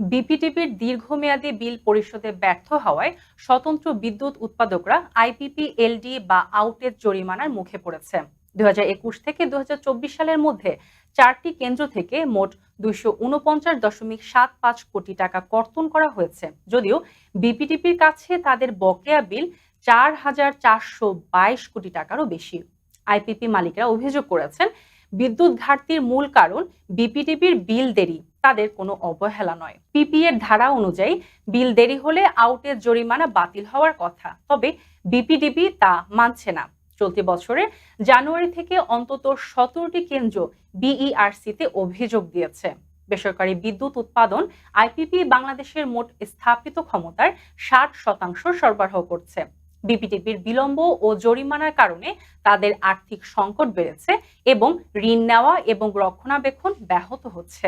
বিপিটিপির দীর্ঘমেয়াদী বিল পরিশোধে ব্যর্থ হওয়ায় স্বতন্ত্র বিদ্যুৎ উৎপাদকরা আইপিপি, এলডি বা আউটেজ জরিমানার মুখে পড়েছে। দুই হাজার একুশ থেকে দুহাজার চব্বিশ সালের মধ্যে চারটি কেন্দ্র থেকে মোট দুইশো উনপঞ্চাশ দশমিক সাত পাঁচ কোটি টাকা কর্তন করা হয়েছে। যদিও বিপিটিপির কাছে তাদের বকেয়া বিল চার হাজার চারশো বাইশ কোটি টাকারও বেশি। আইপিপি মালিকরা অভিযোগ করেছেন, বিদ্যুৎ ঘাটতির মূল কারণ বিপিটিপির বিল দেরি। তাদের কোনো অবহেলা নয়। পিপি এর ধারা অনুযায়ী বিল দেরি হলে আউটের জরিমানা বাতিল হওয়ার কথা, তবে বিপিডিপি তা মানছে না। চলতি বছরে জানুয়ারি থেকে অন্তত সতেরোটি কেন্দ্র বিইআরসিতে অভিযোগ দিয়েছে। বেসরকারি বিদ্যুৎ উৎপাদন, আইপিপি বাংলাদেশের মোট স্থাপিত ক্ষমতার ষাট শতাংশ সরবরাহ করছে। বিপিটিপির বিলম্ব ও জরিমানার কারণে তাদের আর্থিক সংকট বেড়েছে এবং ঋণ নেওয়া এবং রক্ষণাবেক্ষণ ব্যাহত হচ্ছে।